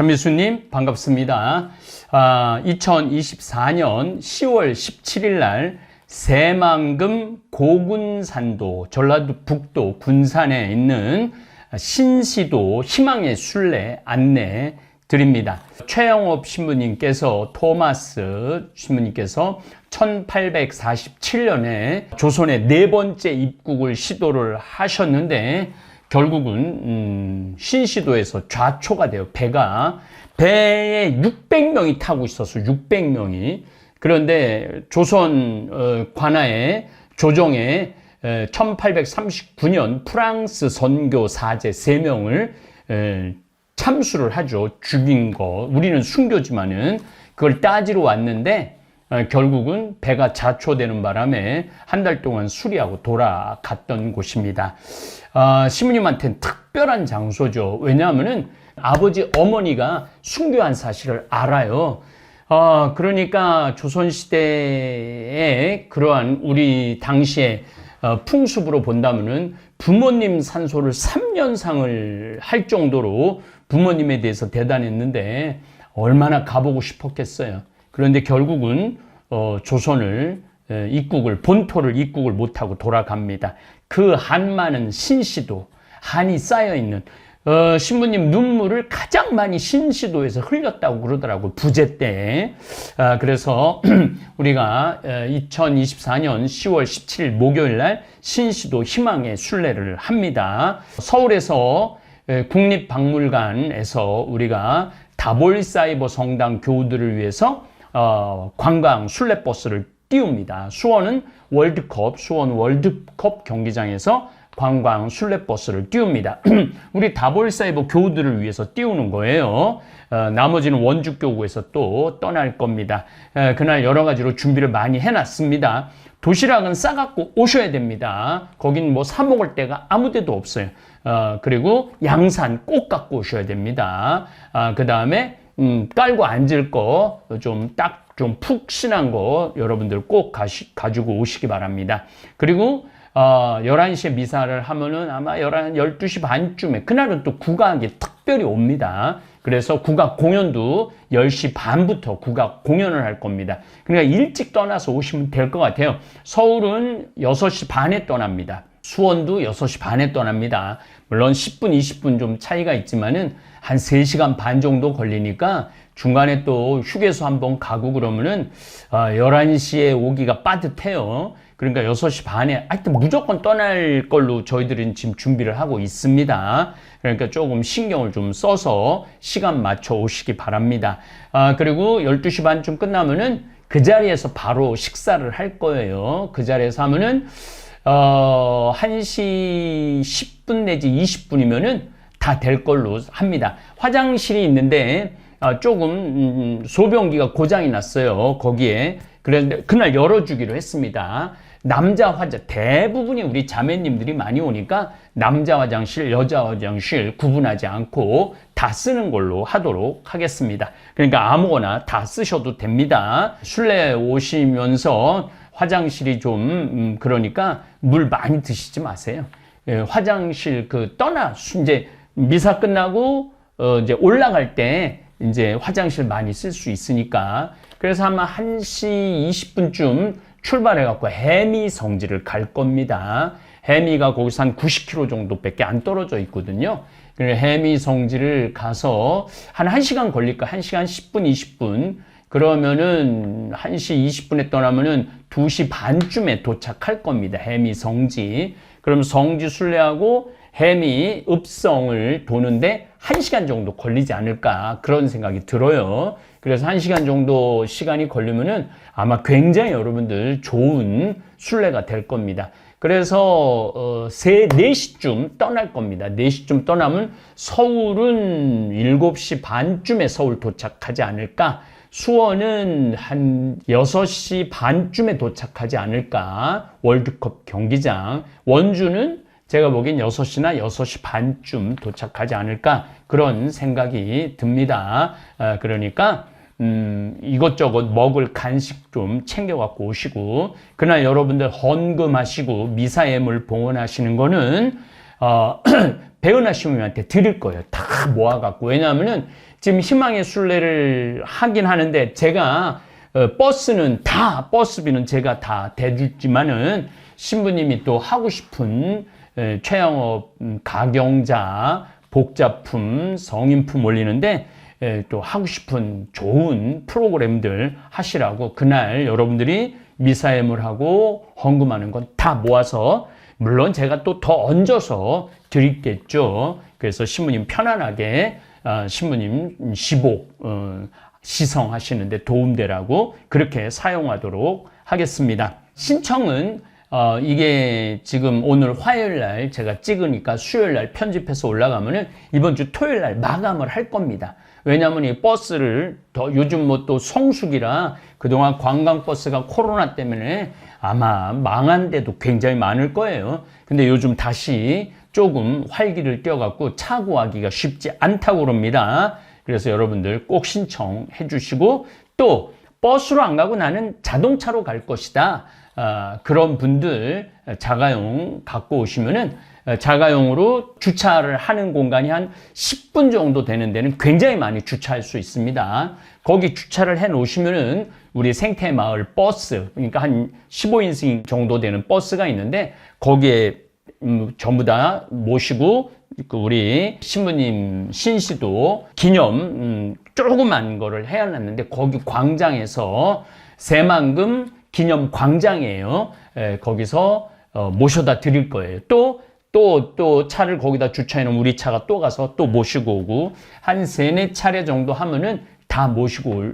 전미수님 반갑습니다. 아, 2024년 10월 17일 날 새만금 고군산도 전라도 북도 군산에 있는 신시도 희망의 순례 안내 드립니다. 최영업 신부님께서 토마스 신부님께서 1847년에 조선의 네 번째 입국을 시도를 하셨는데 결국은 음, 신시도에서 좌초가 돼요. 배가 배에 600명이 타고 있어서 600명이 그런데 조선 어, 관하의 조정에 1839년 프랑스 선교 사제 3명을 참수를 하죠. 죽인 거. 우리는 순교지만은 그걸 따지러 왔는데 어, 결국은 배가 자초되는 바람에 한 달 동안 수리하고 돌아갔던 곳입니다. 아, 시부님한테는 특별한 장소죠. 왜냐하면은 아버지 어머니가 순교한 사실을 알아요. 아, 그러니까 조선시대에 그러한 우리 당시에 어, 풍습으로 본다면은 부모님 산소를 3년상을 할 정도로 부모님에 대해서 대단했는데 얼마나 가보고 싶었겠어요. 그런데 결국은 어, 조선을 에, 입국을 본토를 입국을 못하고 돌아갑니다. 그 한많은 신시도 한이 쌓여 있는 어, 신부님 눈물을 가장 많이 신시도에서 흘렸다고 그러더라고요. 부재 때. 아, 그래서 우리가 2024년 10월 17일 목요일 날 신시도 희망의 순례를 합니다. 서울에서 에, 국립박물관에서 우리가 다볼사이버 성당 교우들을 위해서 어, 관광 순례버스를 띄웁니다. 수원은 월드컵, 수원 월드컵 경기장에서 관광 순례버스를 띄웁니다. 우리 다볼사이버 교우들을 위해서 띄우는 거예요. 어, 나머지는 원주교구에서 또 떠날 겁니다. 에, 그날 여러 가지로 준비를 많이 해놨습니다. 도시락은 싸갖고 오셔야 됩니다. 거긴 뭐 사 먹을 데가 아무 데도 없어요. 어, 그리고 양산 꼭 갖고 오셔야 됩니다. 아, 그 다음에 음, 깔고 앉을 거 좀 딱 좀 푹신한 거 여러분들 꼭 가시, 가지고 오시기 바랍니다. 그리고 어, 11시에 미사를 하면은 아마 11, 12시 반쯤에 그날은 또 국악이 특별히 옵니다. 그래서 국악 공연도 10시 반부터 국악 공연을 할 겁니다. 그러니까 일찍 떠나서 오시면 될 것 같아요. 서울은 6시 반에 떠납니다. 수원도 6시 반에 떠납니다. 물론 10분, 20분 좀 차이가 있지만은 한 3시간 반 정도 걸리니까 중간에 또 휴게소 한번 가고 그러면은 어, 11시에 오기가 빠듯해요. 그러니까 6시 반에 하여튼 무조건 떠날 걸로 저희들은 지금 준비를 하고 있습니다. 그러니까 조금 신경을 좀 써서 시간 맞춰 오시기 바랍니다. 아, 그리고 12시 반쯤 끝나면은 그 자리에서 바로 식사를 할 거예요. 그 자리에서 하면은 어, 1시 10분 내지 20분이면은 다 될 걸로 합니다. 화장실이 있는데 어, 조금 음, 소변기가 고장이 났어요. 거기에. 그런데 그날 열어주기로 했습니다. 남자 화자 대부분이 우리 자매님들이 많이 오니까 남자 화장실, 여자 화장실 구분하지 않고 다 쓰는 걸로 하도록 하겠습니다. 그러니까 아무거나 다 쓰셔도 됩니다. 술래 오시면서 화장실이 좀 음, 그러니까 물 많이 드시지 마세요. 예, 화장실 그 떠나 이제 미사 끝나고 어 이제 올라갈 때 이제 화장실 많이 쓸 수 있으니까 그래서 아마 1시 20분쯤 출발해 갖고 해미 성지를 갈 겁니다. 해미가 거기서 한 90km 정도밖에 안 떨어져 있거든요. 그래서 해미 성지를 가서 한 1시간 걸릴까? 1시간 10분, 20분. 그러면은 1시 20분에 떠나면은 2시 반쯤에 도착할 겁니다. 해미 성지. 그럼 성지 순례하고 해미 읍성을 도는데 1시간 정도 걸리지 않을까 그런 생각이 들어요. 그래서 1시간 정도 시간이 걸리면은 아마 굉장히 여러분들 좋은 순례가 될 겁니다. 그래서 어, 3, 4시쯤 떠날 겁니다. 4시쯤 떠나면 서울은 7시 반쯤에 서울 도착하지 않을까 수원은 한 6시 반쯤에 도착하지 않을까 월드컵 경기장 원주는 제가 보기엔 6시나 6시 반쯤 도착하지 않을까 그런 생각이 듭니다. 아, 그러니까 음, 이것저것 먹을 간식 좀 챙겨 갖고 오시고 그날 여러분들 헌금하시고 미사예물 봉헌하시는 거는 어, 배은하 시모님한테 드릴 거예요. 다 모아 갖고 왜냐하면은 지금 희망의 순례를 하긴 하는데 제가 어, 버스는 다 버스비는 제가 다 대주지만은 신부님이 또 하고 싶은 에, 최영업 음, 가경자 복자품 성인품 올리는데 에, 또 하고 싶은 좋은 프로그램들 하시라고 그날 여러분들이 미사엠을 하고 헌금하는 건 다 모아서 물론 제가 또 더 얹어서 드리겠죠. 그래서 신부님 편안하게 아, 신부님 시복 어, 시성하시는데 도움되라고 그렇게 사용하도록 하겠습니다. 신청은 어, 이게 지금 오늘 화요일 날 제가 찍으니까 수요일 날 편집해서 올라가면은 이번 주 토요일 날 마감을 할 겁니다. 왜냐하면 이 버스를 더 요즘 뭐 또 성수기라 그동안 관광버스가 코로나 때문에 아마 망한 데도 굉장히 많을 거예요. 근데 요즘 다시 조금 활기를 띄어갖고 차 구하기가 쉽지 않다고 그럽니다. 그래서 여러분들 꼭 신청해 주시고 또 버스로 안 가고 나는 자동차로 갈 것이다. 아, 그런 분들 자가용 갖고 오시면은 어, 자가용으로 주차를 하는 공간이 한 10분 정도 되는 데는 굉장히 많이 주차할 수 있습니다. 거기 주차를 해 놓으시면은 우리 생태 마을 버스, 그러니까 한 15인승 정도 되는 버스가 있는데 거기에 음, 전부 다 모시고 그 우리 신부님 신시도 기념 음, 조그만 거를 해놨는데 거기 광장에서 새만금 기념 광장이에요. 에, 거기서 어, 모셔다 드릴 거예요. 또 또, 또 차를 거기다 주차해 놓으면 우리 차가 또 가서 또 모시고 오고, 한 세네 차례 정도 하면은 다 모시고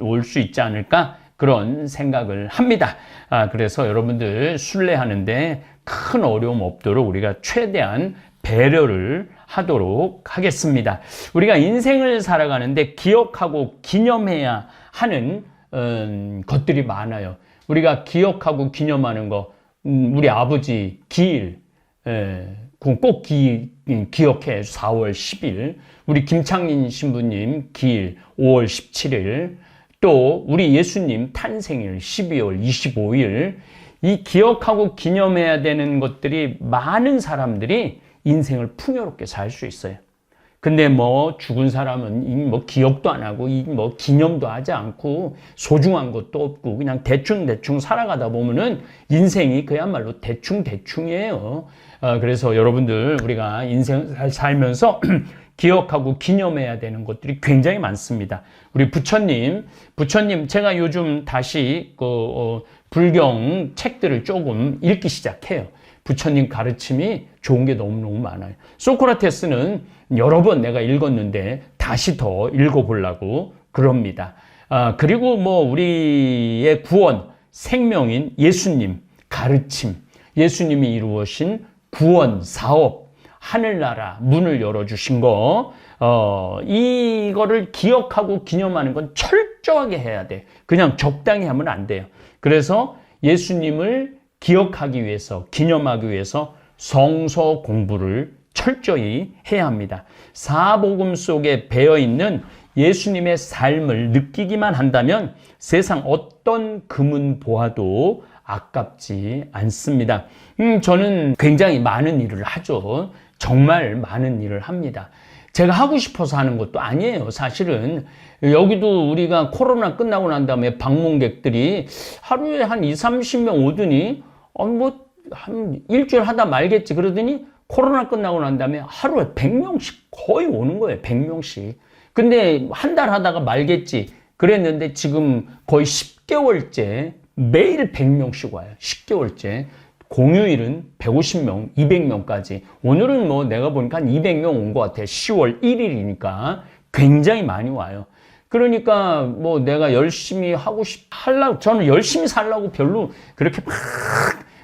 올 수 있지 않을까? 그런 생각을 합니다. 아, 그래서 여러분들 순례하는데 큰 어려움 없도록 우리가 최대한 배려를 하도록 하겠습니다. 우리가 인생을 살아가는데 기억하고 기념해야 하는 음, 것들이 많아요. 우리가 기억하고 기념하는 거, 음, 우리 아버지 길, 예, 꼭 기, 기억해 4월 10일 우리 김창린 신부님 기일 5월 17일 또 우리 예수님 탄생일 12월 25일 이 기억하고 기념해야 되는 것들이 많은 사람들이 인생을 풍요롭게 살 수 있어요. 근데 뭐 죽은 사람은 뭐 기억도 안 하고 뭐 기념도 하지 않고 소중한 것도 없고 그냥 대충 대충 살아가다 보면은 인생이 그야말로 대충 대충이에요. 어, 그래서 여러분들 우리가 인생 살면서 기억하고 기념해야 되는 것들이 굉장히 많습니다. 우리 부처님, 부처님 제가 요즘 다시 그 어, 불경 책들을 조금 읽기 시작해요. 부처님 가르침이 좋은 게 너무너무 많아요. 소크라테스는 여러 번 내가 읽었는데 다시 더 읽어보려고 그럽니다. 아, 그리고 뭐 우리의 구원, 생명인 예수님 가르침, 예수님이 이루어신 구원 사업, 하늘나라 문을 열어주신 거, 어, 이거를 기억하고 기념하는 건 철저하게 해야 돼. 그냥 적당히 하면 안 돼요. 그래서 예수님을 기억하기 위해서, 기념하기 위해서 성서 공부를 철저히 해야 합니다. 사복음 속에 배어 있는 예수님의 삶을 느끼기만 한다면 세상 어떤 금은 보아도 아깝지 않습니다. 음, 저는 굉장히 많은 일을 하죠. 정말 많은 일을 합니다. 제가 하고 싶어서 하는 것도 아니에요. 사실은 여기도 우리가 코로나 끝나고 난 다음에 방문객들이 하루에 한 2, 30명 오더니 어, 뭐, 한 일주일 하다 말겠지. 그러더니 코로나 끝나고 난 다음에 하루에 100명씩 거의 오는 거예요. 100명씩. 근데 한 달 하다가 말겠지. 그랬는데 지금 거의 10개월째 매일 100명씩 와요. 10개월째. 공휴일은 150명, 200명까지. 오늘은 뭐 내가 보니까 한 200명 온 것 같아. 10월 1일이니까 굉장히 많이 와요. 그러니까 뭐 내가 열심히 하고 싶, 하려고, 저는 열심히 살라고 별로 그렇게 막,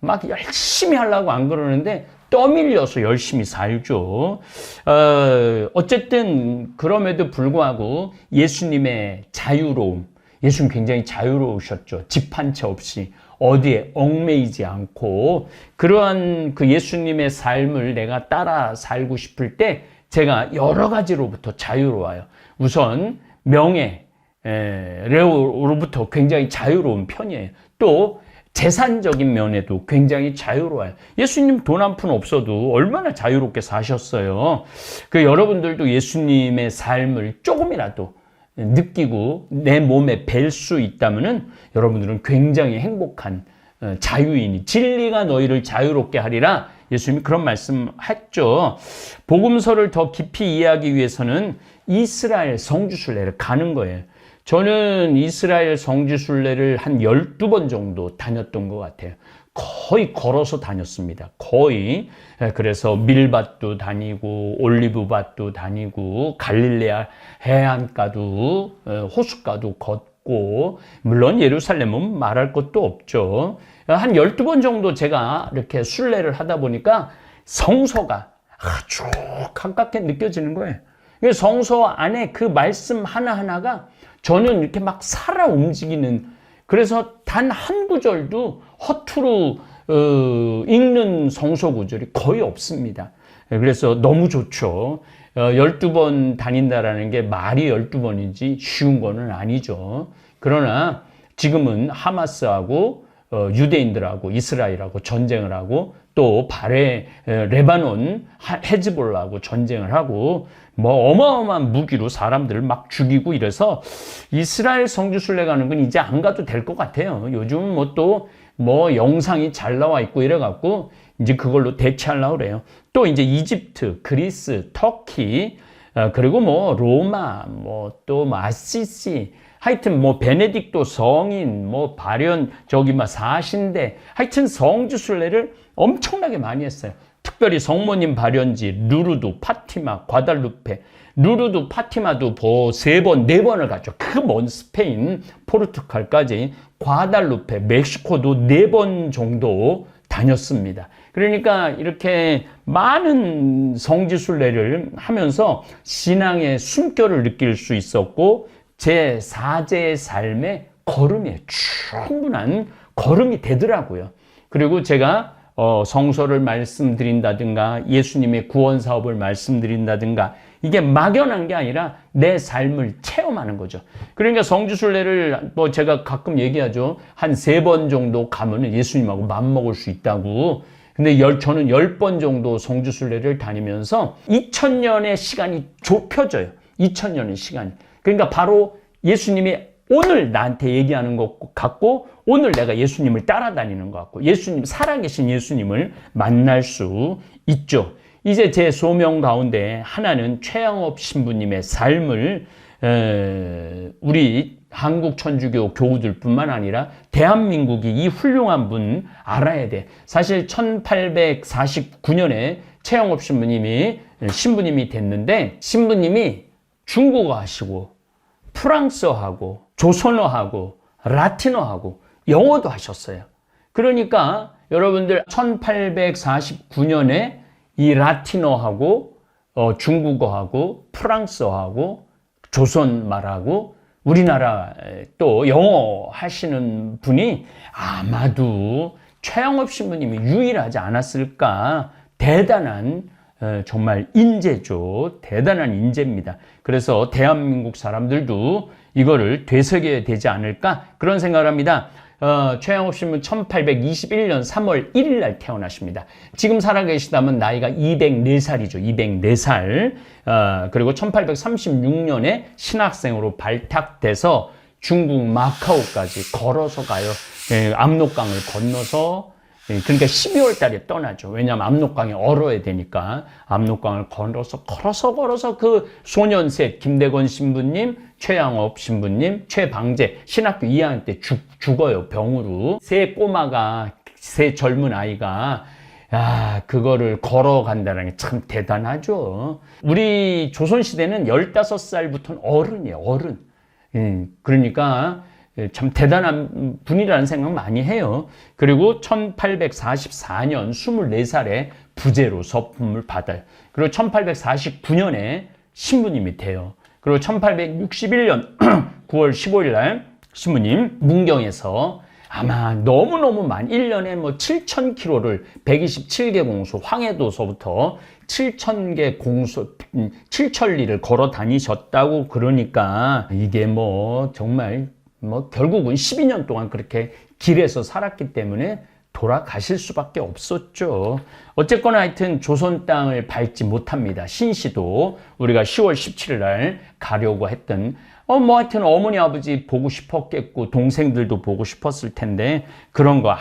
막 열심히 하려고 안 그러는데 떠밀려서 열심히 살죠. 어, 어쨌든 그럼에도 불구하고 예수님의 자유로움, 예수님 굉장히 자유로우셨죠. 집 한 채 없이 어디에 얽매이지 않고 그러한 그 예수님의 삶을 내가 따라 살고 싶을 때 제가 여러 가지로부터 자유로워요. 우선 명예, 레오로부터 굉장히 자유로운 편이에요. 또 재산적인 면에도 굉장히 자유로워요. 예수님 돈 한 푼 없어도 얼마나 자유롭게 사셨어요. 그 여러분들도 예수님의 삶을 조금이라도 느끼고 내 몸에 뵐 수 있다면은 여러분들은 굉장히 행복한 어, 자유인이 진리가 너희를 자유롭게 하리라 예수님이 그런 말씀했죠. 복음서를 더 깊이 이해하기 위해서는 이스라엘 성주순례를 가는 거예요. 저는 이스라엘 성지순례를 한 12번 정도 다녔던 것 같아요. 거의 걸어서 다녔습니다. 거의. 예, 그래서 밀밭도 다니고, 올리브밭도 다니고, 갈릴레아 해안가도, 어, 호숫가도 걷고, 물론 예루살렘은 말할 것도 없죠. 한 12번 정도 제가 이렇게 순례를 하다 보니까 성서가 아주 가깝게 느껴지는 거예요. 성서 안에 그 말씀 하나하나가 저는 이렇게 막 살아 움직이는 그래서 단 한 구절도 허투루 어, 읽는 성서 구절이 거의 없습니다. 그래서 너무 좋죠. 어, 12번 다닌다라는 게 말이 12번이지 쉬운 거는 아니죠. 그러나 지금은 하마스하고 어, 유대인들하고 이스라엘하고 전쟁을 하고 또 발에 레바논 헤즈볼라하고 전쟁을 하고 뭐 어마어마한 무기로 사람들을 막 죽이고 이래서 이스라엘 성주순례 가는 건 이제 안 가도 될 것 같아요. 요즘 뭐또 뭐뭐 영상이 잘 나와 있고 이래 갖고 이제 그걸로 대체하려고 그래요. 또 이제 이집트, 그리스, 터키 어, 그리고 뭐 로마, 뭐또 마시시 하여튼 뭐 베네딕토 성인, 뭐 발현 저기 막 사신대, 하여튼 성주순례를 엄청나게 많이 했어요. 특별히 성모님 발현지 루르두, 파티마, 과달루페, 루르두, 파티마도 세 번, 네 번을 갔죠. 그 먼 스페인, 포르투갈까지 과달루페, 멕시코도 네 번 정도 다녔습니다. 그러니까 이렇게 많은 성지순례를 하면서 신앙의 숨결을 느낄 수 있었고 제 4제의 삶의 걸음에 충분한 걸음이 되더라고요. 그리고 제가 어, 성서를 말씀드린다든가 예수님의 구원 사업을 말씀드린다든가 이게 막연한 게 아니라 내 삶을 체험하는 거죠. 그러니까 성주순례를 뭐 제가 가끔 얘기하죠. 한 세 번 정도 가면 예수님하고 맘먹을 수 있다고. 근데 열, 저는 열 번 정도 성주순례를 다니면서 2000년의 시간이 좁혀져요. 2000년의 시간이. 그러니까 바로 예수님이 오늘 나한테 얘기하는 것 같고 오늘 내가 예수님을 따라다니는 것 같고 예수님 살아계신 예수님을 만날 수 있죠. 이제 제 소명 가운데 하나는 최양업 신부님의 삶을 에, 우리 한국 천주교 교우들뿐만 아니라 대한민국이 이 훌륭한 분 알아야 돼. 사실 1849년에 최영업 신부님이 신부님이 됐는데 신부님이 중국어 하시고 프랑스어하고 조선어하고 라틴어하고 영어도 하셨어요. 그러니까 여러분들 1849년에 이 라틴어하고 어, 중국어하고 프랑스어하고 조선말하고 우리나라 또 영어 하시는 분이 아마도 최영업 신부님이 유일하지 않았을까 대단한 어, 정말 인재죠. 대단한 인재입니다. 그래서 대한민국 사람들도 이거를 되새겨야 되지 않을까 그런 생각을 합니다. 어, 최양업 씨는 1821년 3월 1일 날 태어나십니다. 지금 살아계시다면 나이가 204살이죠. 204살. 어, 그리고 1836년에 신학생으로 발탁돼서 중국 마카오까지 걸어서 가요. 예, 압록강을 건너서 예, 그러니까 12월 달에 떠나죠. 왜냐하면 압록강에 얼어야 되니까 압록강을 걸어서 걸어서 걸어서 그 소년 셋 김대건 신부님, 최양업 신부님, 최방재 신학교 2학년 때 죽, 죽어요 병으로 세 꼬마가 세 젊은 아이가 야, 그거를 걸어간다는 게 참 대단하죠. 우리 조선시대는 15살부터는 어른이에요, 어른. 음, 그러니까 예, 참 대단한 분이라는 생각 많이 해요. 그리고 1844년 24살에 부제로 서품을 받아요. 그리고 1849년에 신부님이 돼요. 그리고 1861년 9월 15일 날 신부님 문경에서 아마 너무너무 많이 1년에 뭐 7,000km를 127개 공소 황해도서부터 7,000개 공소 7천리를 음, 걸어 다니셨다고 그러니까 이게 뭐 정말 뭐 결국은 12년 동안 그렇게 길에서 살았기 때문에 돌아가실 수밖에 없었죠. 어쨌거나 하여튼 조선 땅을 밟지 못합니다. 신시도 우리가 10월 17일 날 가려고 했던 어, 뭐 하여튼 어머니 아버지 보고 싶었겠고 동생들도 보고 싶었을 텐데 그런 거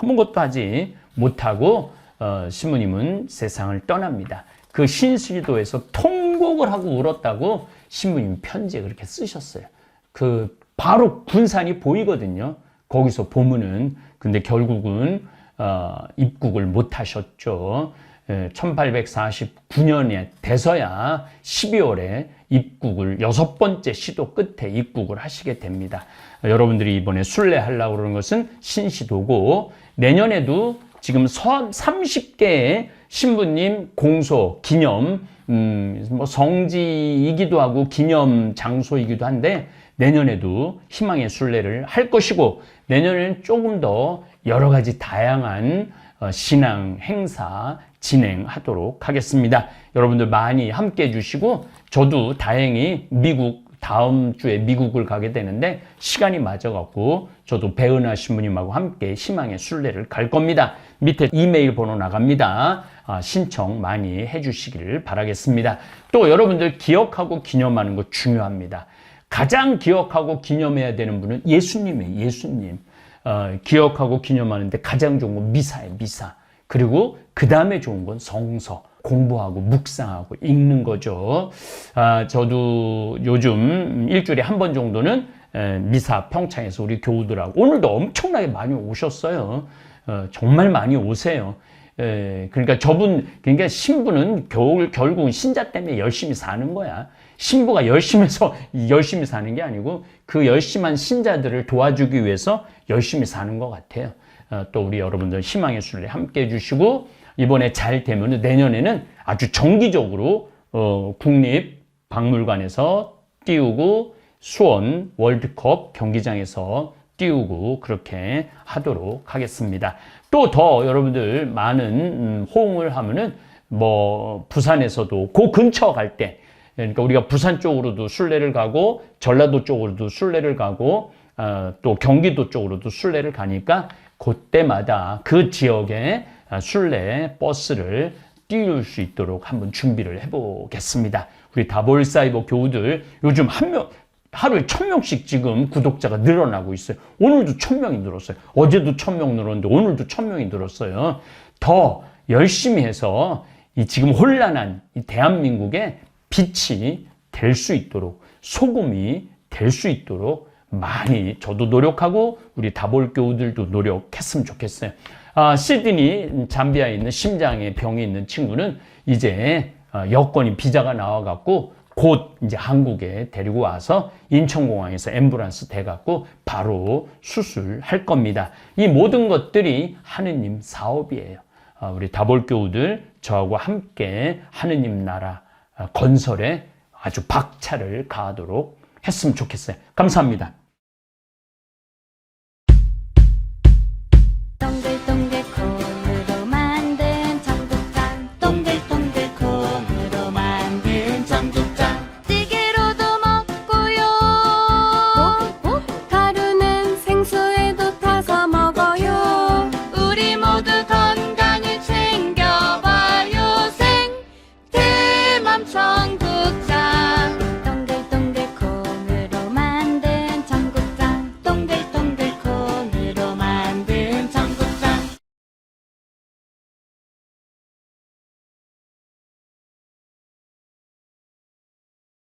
아무것도 하지 못하고 어, 신부님은 세상을 떠납니다. 그 신시도에서 통곡을 하고 울었다고 신부님 편지에 그렇게 쓰셨어요. 그 바로 군산이 보이거든요. 거기서 보면은 근데 결국은 어, 입국을 못 하셨죠. 1849년에 돼서야 12월에 입국을 여섯 번째 시도 끝에 입국을 하시게 됩니다. 여러분들이 이번에 순례하려고 그러는 것은 신시도고 내년에도 지금 30개의 신부님 공소 기념 음, 뭐 성지이기도 하고 기념 장소이기도 한데 내년에도 희망의 순례를 할 것이고 내년에는 조금 더 여러 가지 다양한 어, 신앙 행사 진행하도록 하겠습니다. 여러분들 많이 함께 해주시고 저도 다행히 미국 다음 주에 미국을 가게 되는데 시간이 맞아갖고 저도 배은하 신부님하고 함께 희망의 순례를 갈 겁니다. 밑에 이메일 번호 나갑니다. 아, 신청 많이 해주시기를 바라겠습니다. 또 여러분들 기억하고 기념하는 거 중요합니다. 가장 기억하고 기념해야 되는 분은 예수님이에요. 예수님. 어, 기억하고 기념하는데 가장 좋은 건 미사예요. 미사. 그리고 그 다음에 좋은 건 성서. 공부하고 묵상하고 읽는 거죠. 아, 저도 요즘 일주일에 한 번 정도는 에, 미사 평창에서 우리 교우들하고 오늘도 엄청나게 많이 오셨어요. 어, 정말 많이 오세요. 에, 그러니까 저분, 그러니까 신부는 결, 결국 신자 때문에 열심히 사는 거야. 신부가 열심히 해서 열심히 사는 게 아니고 그 열심한 신자들을 도와주기 위해서 열심히 사는 것 같아요. 어, 또 우리 여러분들 희망의 순례 함께 해주시고 이번에 잘 되면 내년에는 아주 정기적으로 어, 국립 박물관에서 띄우고 수원 월드컵 경기장에서 띄우고 그렇게 하도록 하겠습니다. 또 더 여러분들 많은 음, 호응을 하면은 뭐 부산에서도 그 근처 갈 때 그러니까 우리가 부산 쪽으로도 순례를 가고 전라도 쪽으로도 순례를 가고 어, 또 경기도 쪽으로도 순례를 가니까 그때마다 그 지역에 순례 버스를 띄울 수 있도록 한번 준비를 해보겠습니다. 우리 다볼사이버 교우들 요즘 한 명, 하루에 천 명씩 지금 구독자가 늘어나고 있어요. 오늘도 천 명이 늘었어요. 어제도 천명 늘었는데 오늘도 천 명이 늘었어요. 더 열심히 해서 이 지금 혼란한 이 대한민국의 빛이 될 수 있도록 소금이 될 수 있도록 많이 저도 노력하고 우리 다볼 교우들도 노력했으면 좋겠어요. 아, 시드니 잠비아에 있는 심장에 병이 있는 친구는 이제 어, 여권이 비자가 나와갖고 곧 이제 한국에 데리고 와서 인천공항에서 앰뷸런스 대갖고 바로 수술할 겁니다. 이 모든 것들이 하느님 사업이에요. 아, 우리 다볼교우들 저하고 함께 하느님 나라 어, 건설에 아주 박차를 가하도록 했으면 좋겠어요. 감사합니다.